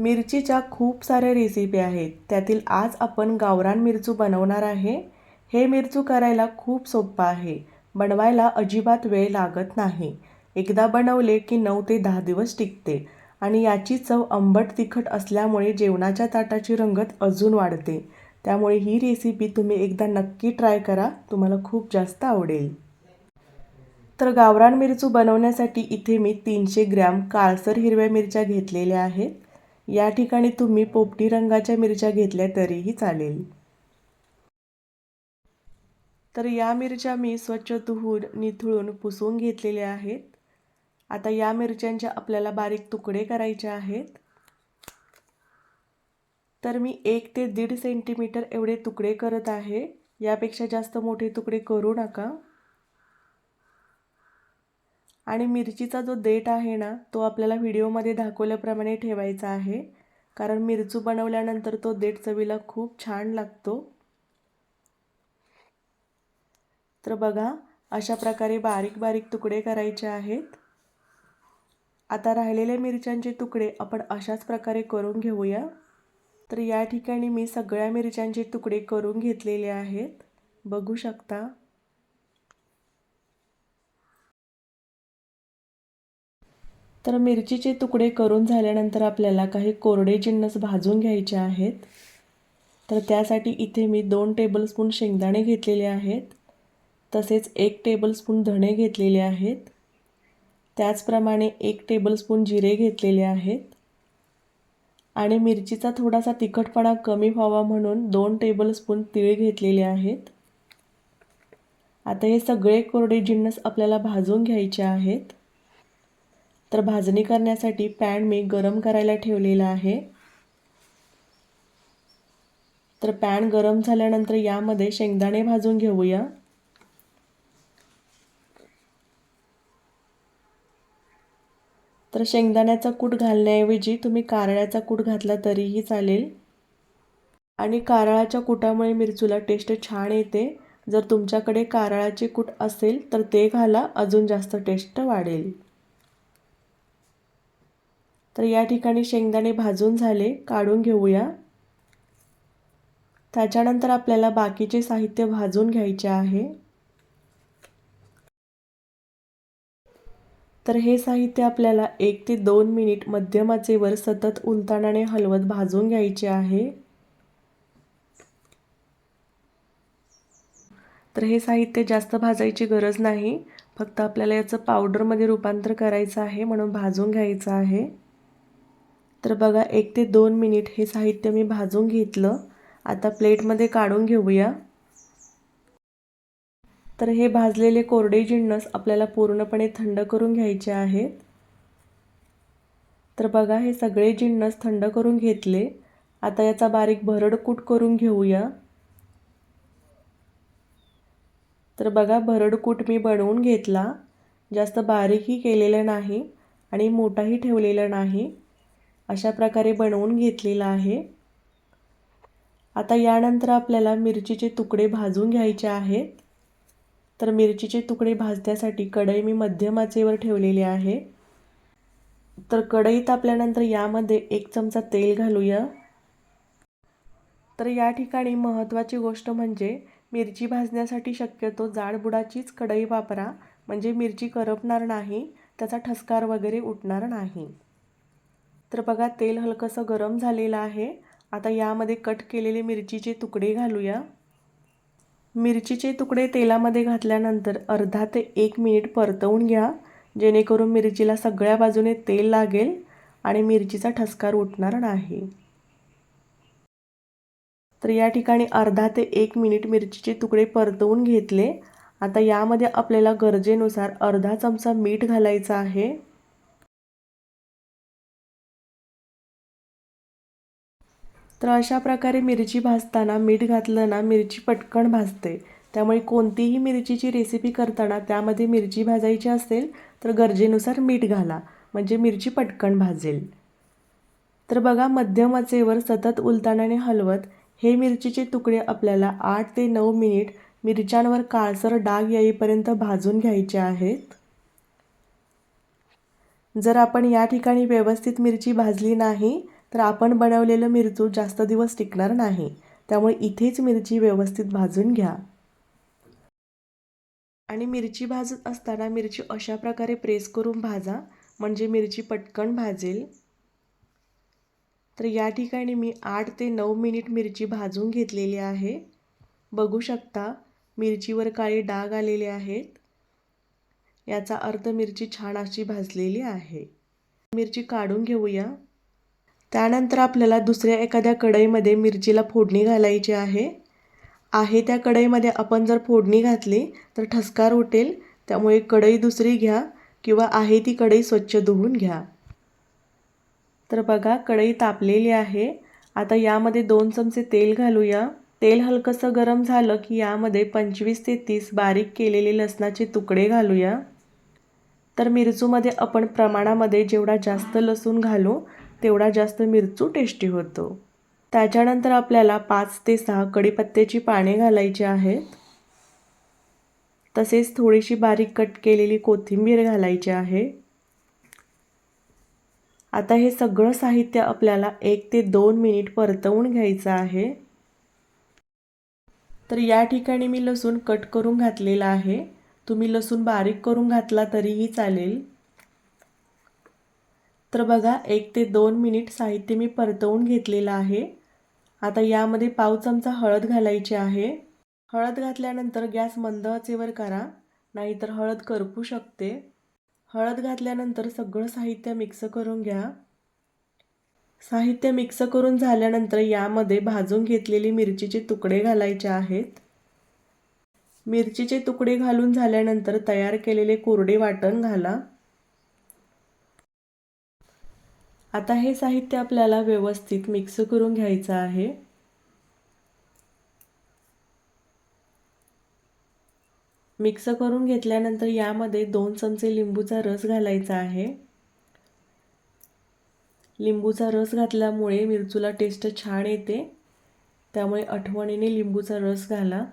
मिरचीच्या खूप साऱ्या रेसिपी आहेत. त्यातील आज आपण गावरान मिरचू बनवणार आहे. हे मिरचू करायला खूप सोपं आहे. बनवायला अजिबात वेळ लागत नाही. एकदा बनवले की नऊ ते दहा दिवस टिकते आणि याची चव आंबट तिखट असल्यामुळे जेवणाच्या ताटाची रंगत अजून वाढते. त्यामुळे ही रेसिपी तुम्ही एकदा नक्की ट्राय करा. तुम्हाला खूप जास्त आवडेल. तर गावरान मिरचू बनवण्यासाठी इथे मी तीनशे ग्रॅम काळसर हिरव्या मिरच्या घेतलेल्या आहेत. या ठिकाणी तुम्ही पोपटी रंगाच्या मिरच्या घेतल्या तरीही चालेल. तर या मिरच्या मी स्वच्छ धुवून निथळून पुसून घेतलेल्या आहेत. आता या मिरच्यांच्या आपल्याला बारीक तुकडे करायचे आहेत. तर मी एक ते दीड सेंटीमीटर एवढे तुकडे करत आहे. यापेक्षा जास्त मोठे तुकडे करू नका. आणि मिरचीचा जो देठ आहे ना तो आपल्याला व्हिडिओमध्ये दाखवल्याप्रमाणे ठेवायचा आहे. कारण मिरचू बनवल्यानंतर तो देठ चवीला खूप छान लागतो. तर बघा अशा प्रकारे बारीक बारीक तुकडे करायचे आहेत. आता राहिलेल्या मिरच्यांचे तुकडे आपण अशाच प्रकारे करून घेऊया. तर या ठिकाणी मी सगळ्या मिरच्यांचे तुकडे करून घेतलेले आहेत. बघू शकता. तर मिरचीचे तुकडे करून झाल्यानंतर आपल्याला काही कोरडे जिन्नस भाजून घ्यायचे आहेत. तर त्यासाठी इथे मी दोन टेबलस्पून शेंगदाणे घेतलेले आहेत. तसेच एक टेबलस्पून धणे घेतलेले आहेत. त्याचप्रमाणे एक टेबलस्पून जिरे घेतलेले आहेत. आणि मिरचीचा थोडासा तिखटपणा कमी व्हावा म्हणून दोन टेबलस्पून तीळ घेतलेले आहेत. आता हे सगळे कोरडे जिन्नस आपल्याला भाजून घ्यायचे आहेत. तर भाजणी करण्यासाठी पॅन मी गरम करायला ठेवलेला आहे. तर पॅन गरम झाल्यानंतर यामध्ये शेंगदाणे भाजून घेऊया. तर शेंगदाण्याचा कूट घालण्याऐवजी तुम्ही कारळ्याचा कूट घातला तरीही चालेल. आणि कारळाच्या कुटामुळे मिरचूला टेस्ट छान येते. जर तुमच्याकडे कारळाचे कूट असेल तर ते घाला अजून जास्त टेस्ट वाढेल. तर या ठिकाणी शेंगदाणे भाजून झाले काढून घेऊया. त्याच्यानंतर आपल्याला बाकीचे साहित्य भाजून घ्यायचे आहे. तर हे साहित्य आपल्याला एक ते दोन मिनिट मध्यम आचेवर सतत उलतानाने हलवत भाजून घ्यायचे आहे. तर हे साहित्य जास्त भाजायची गरज नाही फक्त आपल्याला याचं पावडरमध्ये रूपांतर करायचं आहे म्हणून भाजून घ्यायचं आहे. तर बघा एक ते दोन मिनिट हे साहित्य मी भाजून घेतलं. आता प्लेटमध्ये काढून घेऊया. तर हे भाजलेले कोरडे जिन्नस आपल्याला पूर्णपणे थंड करून घ्यायचे आहेत. तर बघा हे सगळे जिन्नस थंड करून घेतले. आता याचा बारीक भरडकूट करून घेऊया. तर बघा भरडकूट मी बनवून घेतला. जास्त बारीकही केलेलं नाही आणि मोठाही ठेवलेला नाही. अशा प्रकारे बनवून घेतलेला आहे. आता यानंतर आपल्याला मिरचीचे तुकडे भाजून घ्यायचे आहेत. तर मिरचीचे तुकडे भाजण्यासाठी कढई मी मध्यम आचेवर ठेवलेली आहे. तर कढई तापल्यानंतर यामध्ये एक चमचा तेल घालूया. तर या ठिकाणी महत्त्वाची गोष्ट म्हणजे मिरची भाजण्यासाठी शक्यतो जाडबुडाचीच कढई वापरा. म्हणजे मिरची करपणार नाही त्याचा ठसकार वगैरे उठणार नाही. तर बघा तेल हलकंसं गरम झालेलं आहे. आता यामध्ये कट केलेले मिरचीचे तुकडे घालूया. मिरचीचे तुकडे तेलामध्ये घातल्यानंतर अर्धा ते एक मिनिट परतवून घ्या. जेणेकरून मिरचीला सगळ्या बाजूने तेल लागेल आणि मिरचीचा ठसकार उठणार नाही. तर या ठिकाणी अर्धा ते एक मिनिट मिरचीचे तुकडे परतवून घेतले. आता यामध्ये आपल्याला गरजेनुसार अर्धा चमचा मीठ घालायचं आहे. तर अशा प्रकारे मिरची भाजताना मीठ घातलं ना मिरची पटकन भाजते. त्यामुळे कोणतीही मिरचीची रेसिपी करताना त्यामध्ये मिरची भाजायची असेल तर गरजेनुसार मीठ घाला म्हणजे मिरची पटकन भाजेल. तर बघा मध्यम आचेवर सतत उलतानाने हलवत हे मिरचीचे तुकडे आपल्याला आठ ते नऊ मिनिट मिरच्यांवर काळसर डाग येईपर्यंत भाजून घ्यायचे आहेत. जर आपण या ठिकाणी व्यवस्थित मिरची भाजली नाही तर आपण बनवलेलं मिरचू जास्त दिवस टिकणार नाही. त्यामुळे इथेच मिरची व्यवस्थित भाजून घ्या. आणि मिरची भाजत असताना मिरची अशा प्रकारे प्रेस करून भाजा. म्हणजे मिरची पटकन भाजेल. तर या ठिकाणी मी आठ ते नऊ मिनिट मिरची भाजून घेतलेली आहे. बघू शकता मिरचीवर काळे डाग आलेले आहेत. याचा अर्थ मिरची छान अशी भाजलेली आहे. मिरची काढून घेऊया. त्यानंतर आपल्याला दुसऱ्या एखाद्या कढईमध्ये मिरचीला फोडणी घालायची आहे. आहे त्या कढईमध्ये आपण जर फोडणी घातली तर ठसकार उठेल. त्यामुळे कढई दुसरी घ्या किंवा आहे ती कढई स्वच्छ धुवून घ्या. तर बघा कढई तापलेली आहे. आता यामध्ये दोन चमचे तेल घालूया. तेल हलकंसं गरम झालं की यामध्ये पंचवीस ते तीस बारीक केलेले लसणाचे तुकडे घालूया. तर मिरचूमध्ये आपण प्रमाणामध्ये जेवढा जास्त लसूण घालू तेवढा जास्त मिरचू टेस्टी होतो. त्याच्यानंतर आपल्याला पाच ते सहा कढीपत्त्याची पाने घालायची आहेत. तसेच थोडीशी बारीक कट केलेली कोथिंबीर घालायची आहे. आता हे सगळं साहित्य आपल्याला एक ते दोन मिनिट परतवून घ्यायचं आहे. तर या ठिकाणी मी लसूण कट करून घातलेला आहे. तुम्ही लसूण बारीक करून घातला तरीही चालेल. तर बघा एक ते दोन मिनिट साहित्य मी परतवून घेतलेलं आहे. आता यामध्ये पाव चमचा हळद घालायची आहे. हळद घातल्यानंतर गॅस मंद आचेवर करा नाहीतर हळद करपू शकते. हळद घातल्यानंतर सगळं साहित्य मिक्स करून घ्या. साहित्य मिक्स करून झाल्यानंतर यामध्ये भाजून घेतलेली मिरचीचे तुकडे घालायचे आहेत. मिरचीचे तुकडे घालून झाल्यानंतर तयार केलेले कोरडे वाटण घाला. आता हे साहित्य आपल्याला व्यवस्थित मिक्स करून घ्यायचं आहे. मिक्स करून घेतल्यानंतर यामध्ये दोन चमचे लिंबूचा रस घालायचा आहे. लिंबूचा रस घातल्यामुळे मिरचूला टेस्ट छान येते. त्यामुळे आठवणीने लिंबूचा रस घाला.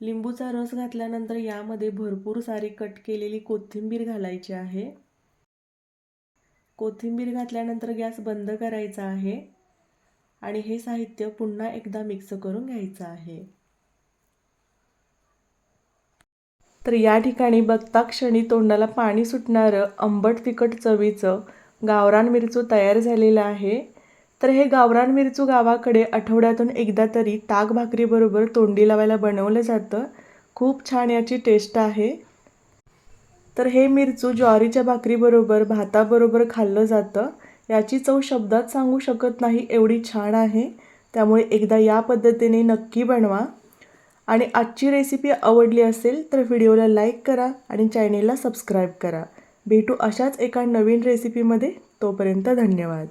लिंबूचा रस घातल्यानंतर यामध्ये भरपूर सारी कट केलेली कोथिंबीर घालायची आहे. कोथिंबीर घातल्यानंतर गॅस बंद करायचा आहे आणि हे साहित्य पुन्हा एकदा मिक्स करून घ्यायचं आहे. तर या ठिकाणी बघता क्षणी तोंडाला पाणी सुटणारं आंबट तिखट चवीचं गावरान मिरचू तयार झालेलं आहे. तर हे गावरान मिरचू गावाकडे आठवड्यातून एकदा तरी ताक भाकरीबरोबर तोंडी लावायला बनवलं जातं. खूप छान याची टेस्ट आहे. तर हे मिरचू ज्वारीच्या भाकरीबरोबर भाताबरोबर खाल्लं जातं. याची चव शब्दात सांगू शकत नाही एवढी छान आहे. त्यामुळे एकदा या पद्धतीने नक्की बनवा. आणि आजची रेसिपी आवडली असेल तर व्हिडिओला लाईक करा आणि चॅनेलला सबस्क्राईब करा. भेटू अशाच एका नवीन रेसिपीमध्ये तोपर्यंत धन्यवाद.